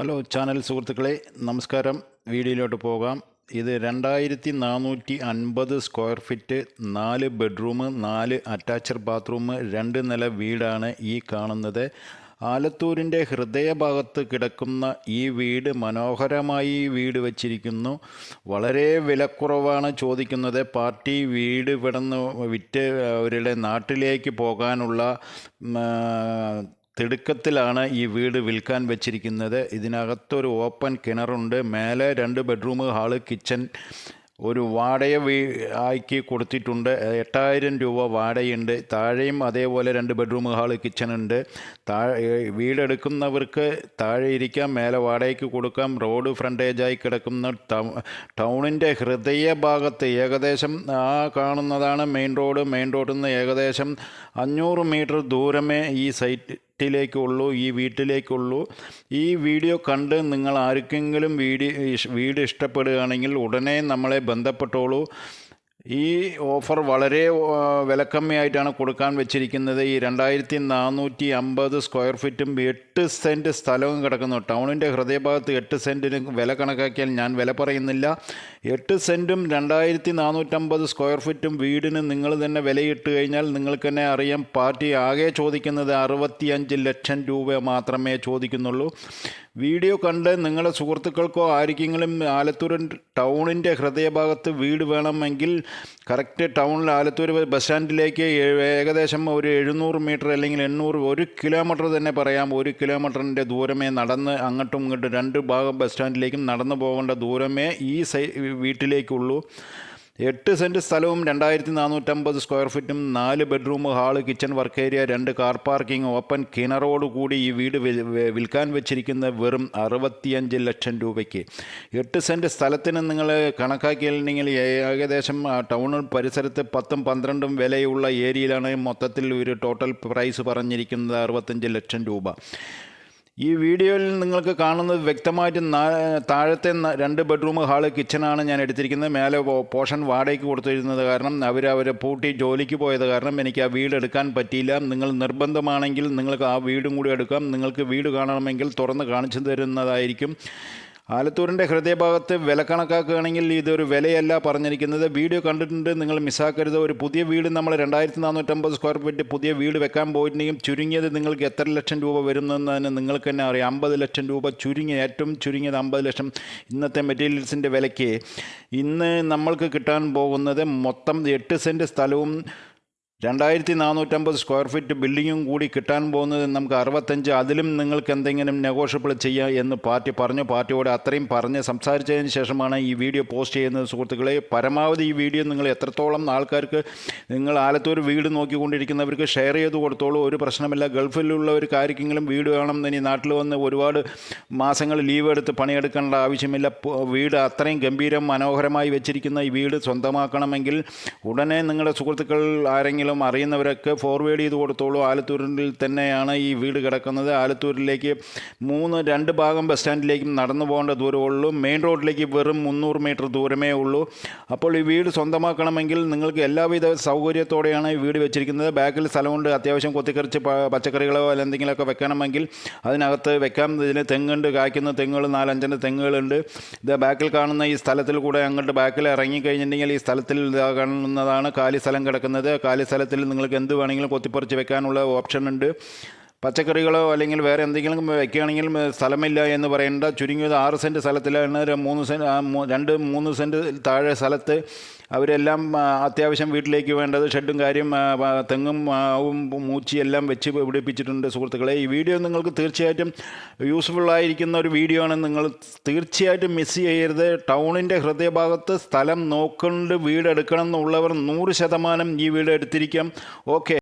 Hello channel സുഹൃത്തുക്കളെ നമസ്കാരം. വീഡിയോയിലോട്ട് പോകാം. ഇത് രണ്ടായിരത്തി നാനൂറ്റി അൻപത് സ്ക്വയർ ഫീറ്റ് നാല് ബെഡ്റൂം നാല് അറ്റാച്ച്ഡ് ബാത്റൂം രണ്ട് നില വീടാണ് ഈ കാണുന്നത്. ആലത്തൂരിന്റെ ഹൃദയഭാഗത്ത് കിടക്കുന്ന ഈ വീട് മനോഹരമായി വീട് വച്ചിരിക്കുന്നു. വളരെ വിലക്കുറവാണ് ചോദിക്കുന്നത്. പാർട്ടി വീട് ഇവിടുന്ന് വിറ്റ് അവരുടെ നാട്ടിലേക്ക് പോകാനുള്ള തിടുക്കത്തിലാണ് ഈ വീട് വിൽക്കാൻ വെച്ചിരിക്കുന്നത്. ഇതിനകത്തൊരു ഓപ്പൺ കിണറുണ്ട്. മേലെ രണ്ട് ബെഡ്റൂം ഹാൾ കിച്ചൺ. ഒരു വാടക വീ ആക്കി കൊടുത്തിട്ടുണ്ട്. എട്ടായിരം രൂപ വാടകയുണ്ട്. താഴെയും അതേപോലെ രണ്ട് ബെഡ്റൂം ഹാൾ കിച്ചൺ ഉണ്ട്. താഴെ വീടെടുക്കുന്നവർക്ക് താഴെ ഇരിക്കാം മേലെ വാടകയ്ക്ക് കൊടുക്കാം. റോഡ് ഫ്രണ്ടേജായി കിടക്കുന്ന ടൗണിന്റെ ഹൃദയഭാഗത്ത് ഏകദേശം ആ കാണുന്നതാണ് മെയിൻ റോഡ്. മെയിൻ റോഡിൽ നിന്ന് ഏകദേശം അഞ്ഞൂറ് മീറ്റർ ദൂരമേ ഈ സൈറ്റ് വീട്ടിലേക്കുള്ളൂ ഈ വീട്ടിലേക്കുള്ളൂ. ഈ വീഡിയോ കണ്ട് നിങ്ങൾ ആർക്കെങ്കിലും വീഡിയോ വീട് ഇഷ്ടപ്പെടുകയാണെങ്കിൽ ഉടനെ നമ്മളെ ബന്ധപ്പെട്ടോളൂ. ഈ ഓഫർ വളരെ വിലക്കമ്മിയായിട്ടാണ് കൊടുക്കാൻ വെച്ചിരിക്കുന്നത്. ഈ രണ്ടായിരത്തി നാനൂറ്റി അമ്പത് സ്ക്വയർ ഫീറ്റും എട്ട് സെന്റ് സ്ഥലവും കിടക്കുന്നു. ടൗണിന്റെ ഹൃദയഭാഗത്ത് എട്ട് സെന്റിന് വില കണക്കാക്കിയാൽ ഞാൻ വില പറയുന്നില്ല. എട്ട് സെന്റും രണ്ടായിരത്തി നാനൂറ്റമ്പത് സ്ക്വയർ ഫീറ്റും വീടിന് നിങ്ങൾ തന്നെ വിലയിട്ട് കഴിഞ്ഞാൽ നിങ്ങൾക്ക് തന്നെ അറിയാം. പാർട്ടി ആകെ ചോദിക്കുന്നത് അറുപത്തിയഞ്ച് ലക്ഷം രൂപ മാത്രമേ ചോദിക്കുന്നുള്ളൂ. വീഡിയോ കണ്ട് നിങ്ങളുടെ സുഹൃത്തുക്കൾക്കോ ആർക്കെങ്കിലും ആലത്തൂർ ടൗണിന്റെ ഹൃദയഭാഗത്ത് വീട് വേണമെങ്കിൽ കറക്റ്റ് ടൗണിൽ ആലത്തൂർ ബസ് സ്റ്റാൻഡിലേക്ക് ഏകദേശം ഒരു എഴുന്നൂറ് മീറ്റർ അല്ലെങ്കിൽ എണ്ണൂറ് ഒരു കിലോമീറ്റർ തന്നെ പറയാം. ഒരു കിലോമീറ്ററിന്റെ ദൂരമേ നടന്ന് അങ്ങോട്ടും ഇങ്ങോട്ടും രണ്ട് ഭാഗം ബസ് സ്റ്റാൻഡിലേക്കും നടന്നു പോകേണ്ട ദൂരമേ ഈ സൈ വീട്ടിലേക്കുള്ളൂ. എട്ട് സെന്റ് സ്ഥലവും രണ്ടായിരത്തി നാനൂറ്റമ്പത് സ്ക്വയർ ഫീറ്റും നാല് bedroom hall kitchen work area രണ്ട് കാർ പാർക്കിംഗ് ഓപ്പൺ കിണറോട് കൂടി ഈ വീട് വിൽക്കാൻ വെച്ചിരിക്കുന്ന വെറും അറുപത്തിയഞ്ച് ലക്ഷം രൂപയ്ക്ക്. എട്ട് സെന്റ് സ്ഥലത്തിന് നിങ്ങൾ കണക്കാക്കിയില്ലെങ്കിൽ ഏകദേശം ടൗൺ പരിസരത്ത് പത്തും പന്ത്രണ്ടും വിലയുള്ള ഏരിയയിലാണ് മൊത്തത്തിൽ ഒരു ടോട്ടൽ പ്രൈസ് പറഞ്ഞിരിക്കുന്നത് അറുപത്തഞ്ച് ലക്ഷം രൂപ. ഈ വീഡിയോയിൽ നിങ്ങൾക്ക് കാണുന്നത് വ്യക്തമായിട്ട് താഴത്തെ രണ്ട് ബെഡ്റൂം ഹാൾ കിച്ചണാണ് ഞാൻ എടുത്തിരിക്കുന്നത്. മേലെ പോർഷൻ വാടകയ്ക്ക് കൊടുത്തിരുന്നത് കാരണം അവർ അവരെ പൂട്ടി ജോലിക്ക് പോയത് കാരണം എനിക്ക് ആ വീട് എടുക്കാൻ പറ്റിയില്ല. നിങ്ങൾ നിർബന്ധമാണെങ്കിൽ നിങ്ങൾക്ക് ആ വീടും കൂടി എടുക്കാം. നിങ്ങൾക്ക് വീട് കാണണമെങ്കിൽ തുറന്ന് കാണിച്ചു തരുന്നതായിരിക്കും. ആലത്തൂരിന്റെ ഹൃദയഭാഗത്ത് വില കണക്കാക്കുകയാണെങ്കിൽ ഇതൊരു വിലയല്ല പറഞ്ഞിരിക്കുന്നത്. വീഡിയോ കണ്ടിട്ടുണ്ട്. നിങ്ങൾ മിസ്സാക്കരുത്. ഒരു പുതിയ വീട് നമ്മൾ രണ്ടായിരത്തി നാനൂറ്റമ്പത് സ്ക്വയർ ഫീറ്റ് പുതിയ വീട് വെക്കാൻ പോയിട്ടുണ്ടെങ്കിൽ ചുരുങ്ങിയത് നിങ്ങൾക്ക് എത്ര ലക്ഷം രൂപ വരുന്നതെന്ന് തന്നെ നിങ്ങൾക്ക് തന്നെ അറിയാം. അമ്പത് ലക്ഷം രൂപ ചുരുങ്ങിയ ഏറ്റവും ചുരുങ്ങിയത് അമ്പത് ലക്ഷം ഇന്നത്തെ മെറ്റീരിയൽസിന്റെ വിലയ്ക്ക്. ഇന്ന് നമ്മൾക്ക് കിട്ടാൻ പോകുന്നത് മൊത്തം എട്ട് സെന്റ് സ്ഥലവും രണ്ടായിരത്തി നാനൂറ്റമ്പത് സ്ക്വയർ ഫീറ്റ് ബിൽഡിങ്ങും കൂടി കിട്ടാൻ പോകുന്നത് നമുക്ക് അറുപത്തഞ്ച് അതിലും നിങ്ങൾക്ക് എന്തെങ്കിലും നെഗോഷ്യബിൾ ചെയ്യാം എന്ന് പാർട്ടി പറഞ്ഞു. പാർട്ടിയോട് അത്രയും പറഞ്ഞ് സംസാരിച്ചതിന് ശേഷമാണ് ഈ വീഡിയോ പോസ്റ്റ് ചെയ്യുന്നത്. സുഹൃത്തുക്കളെ പരമാവധി ഈ വീഡിയോ നിങ്ങൾ എത്രത്തോളം ആൾക്കാർക്ക് നിങ്ങൾ ആലത്തൂർ വീട് നോക്കിക്കൊണ്ടിരിക്കുന്നവർക്ക് ഷെയർ ചെയ്ത് കൊടുത്തോളൂ. ഒരു പ്രശ്നമില്ല. ഗൾഫിലുള്ള ഒരു കാര്യക്കെങ്കിലും വീട് വേണം ഇനി നാട്ടിൽ വന്ന് ഒരുപാട് മാസങ്ങൾ ലീവ് എടുത്ത് പണിയെടുക്കേണ്ട ആവശ്യമില്ല. വീട് അത്രയും ഗംഭീരം മനോഹരമായി വെച്ചിരിക്കുന്ന ഈ വീട് സ്വന്തമാക്കണമെങ്കിൽ ഉടനെ നിങ്ങളുടെ സുഹൃത്തുക്കൾ ആരെങ്കിലും അറിയുന്നവരൊക്കെ ഫോർവേഡ് ചെയ്ത് കൊടുത്തോളൂ. ആലത്തൂരിൽ തന്നെയാണ് ഈ വീട് കിടക്കുന്നത്. ആലത്തൂരിലേക്ക് മൂന്ന് രണ്ട് ഭാഗം ബസ് സ്റ്റാൻഡിലേക്കും നടന്നു പോകേണ്ട ദൂരമുള്ളൂ. മെയിൻ റോഡിലേക്ക് വെറും മുന്നൂറ് മീറ്റർ ദൂരമേ ഉള്ളൂ. അപ്പോൾ ഈ വീട് സ്വന്തമാക്കണമെങ്കിൽ നിങ്ങൾക്ക് എല്ലാവിധ സൗകര്യത്തോടെയാണ് ഈ വീട് വെച്ചിരിക്കുന്നത്. ബാക്കിൽ സ്ഥലമുണ്ട്. അത്യാവശ്യം കൊത്തിക്കറിച്ച് പച്ചക്കറികളോ അല്ല എന്തെങ്കിലുമൊക്കെ വെക്കണമെങ്കിൽ അതിനകത്ത് വെക്കാം. ഇതിന് തെങ്ങുണ്ട് കായ്ക്കുന്ന തെങ്ങുകൾ നാലഞ്ചെണ്ണം തെങ്ങുകളുണ്ട്. ഇത് ബാക്കിൽ കാണുന്ന ഈ സ്ഥലത്തിൽ കൂടെ അങ്ങോട്ട് ബാക്കിൽ ഇറങ്ങിക്കഴിഞ്ഞിട്ടുണ്ടെങ്കിൽ ഈ സ്ഥലത്തിൽ കാണുന്നതാണ് കാലി സ്ഥലം കിടക്കുന്നത്. കാലി സ്ഥലത്തിൽ നിങ്ങൾക്ക് എന്ത് വേണമെങ്കിലും കൊത്തിപ്പറിച്ച് വെക്കാനുള്ള ഓപ്ഷൻ ഉണ്ട്. പച്ചക്കറികളോ അല്ലെങ്കിൽ വേറെ എന്തെങ്കിലും വയ്ക്കുകയാണെങ്കിൽ സ്ഥലമില്ല എന്ന് പറയേണ്ട. ചുരുങ്ങിയത് ആറ് സെന്റ് സ്ഥലത്തിലാണ് മൂന്ന് സെന്റ് രണ്ട് മൂന്ന് സെന്റ് താഴെ സ്ഥലത്ത് അവരെല്ലാം അത്യാവശ്യം വീട്ടിലേക്ക് വേണ്ടത് ഷെഡും കാര്യം തെങ്ങും മാവും മൂച്ചി എല്ലാം വെച്ച് പിടിപ്പിച്ചിട്ടുണ്ട് സുഹൃത്തുക്കളെ. ഈ വീഡിയോ നിങ്ങൾക്ക് തീർച്ചയായിട്ടും യൂസ്ഫുൾ ആയിരിക്കുന്ന ഒരു വീഡിയോ ആണ്. നിങ്ങൾ തീർച്ചയായിട്ടും മിസ് ചെയ്യരുത്. ടൗണിന്റെ ഹൃദയഭാഗത്ത് സ്ഥലം നോക്കൊണ്ട് വീടെടുക്കണം എന്നുള്ളവർ നൂറ് ശതമാനം ഈ വീട് എടുത്തിരിക്കാം. ഓക്കെ